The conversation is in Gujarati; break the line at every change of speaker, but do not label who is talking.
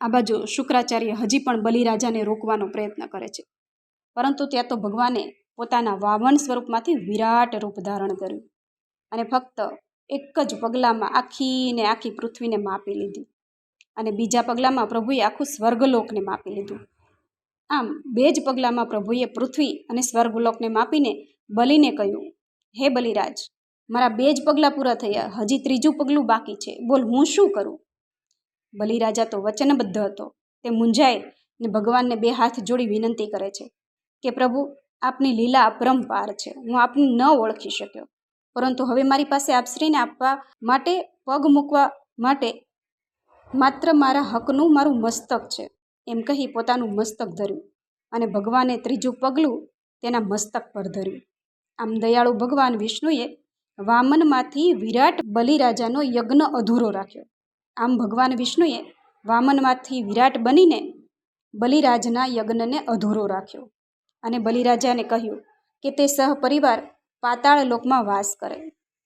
આ બાજુ શુક્રાચાર્ય હજી પણ બલિરાજાને રોકવાનો પ્રયત્ન કરે છે. પરંતુ ત્યાં તો ભગવાને પોતાના વામન સ્વરૂપમાંથી વિરાટ રૂપ ધારણ કર્યું અને ફક્ત એક જ પગલામાં આખી ને આખી પૃથ્વીને માપી લીધી અને બીજા પગલામાં પ્રભુએ આખું સ્વર્ગલોકને માપી લીધું. આમ બે જ પગલામાં પ્રભુએ પૃથ્વી અને સ્વર્ગલોકને માપીને બલિને કહ્યું, હે બલિરાજ, મારા બે જ પગલાં પૂરા થયા, હજી ત્રીજું પગલું બાકી છે. બોલ, હું શું કરું? બલિરાજા તો વચનબદ્ધ હતો. તે મૂંઝાય ને ભગવાનને બે હાથ જોડી વિનંતી કરે છે કે, પ્રભુ, આપની લીલા અપરંપાર છે. હું આપને ન ઓળખી શક્યો. પરંતુ હવે મારી પાસે આપશ્રીને આપવા માટે, પગ મૂકવા માટે માત્ર મારા હકનું મારું મસ્તક છે. એમ કહી પોતાનું મસ્તક ધર્યું અને ભગવાને ત્રીજું પગલું તેના મસ્તક પર ધર્યું. આમ દયાળુ ભગવાન વિષ્ણુએ વામનમાંથી વિરાટ બલિરાજાનો યજ્ઞ અધૂરો રાખ્યો. આમ ભગવાન વિષ્ણુએ વામનમાંથી વિરાટ બનીને બલિરાજના યજ્ઞને અધૂરો રાખ્યો અને બલિરાજાને કહ્યું કે તે સહપરિવાર પાતાળ લોકમાં વાસ કરે.